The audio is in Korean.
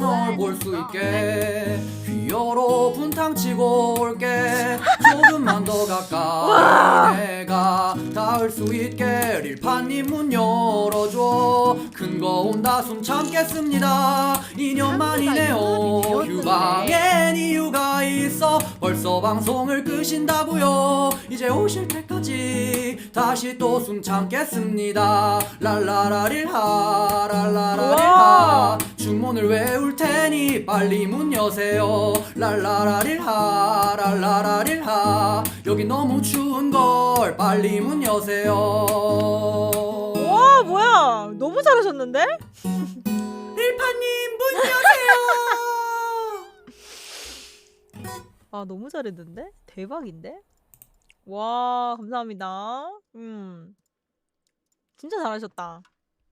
널 볼 수 있게 귀여로 분탕 치고 올게. 조금만 더 가까이 내가 닿을 수 있게 릴파님 문 열어줘. 큰 거 온다 숨 참겠습니다. 2년 만이네요. 휴방엔 이유가 있어. 벌써 방송을 끄신다고요. 이제 오실 때까지 다시 또 숨 참겠습니다. 랄라라릴하 랄라라릴하 주문을 외울 테니 빨리 문 여세요. 랄라라릴하 랄라라릴하. 여기 너무 추운 걸 빨리 문 여세요. 와 뭐야? 너무 잘하셨는데? 릴파님 문 여세요. 아 너무 잘했는데? 대박인데? 와 감사합니다. 음. 진짜 잘하셨다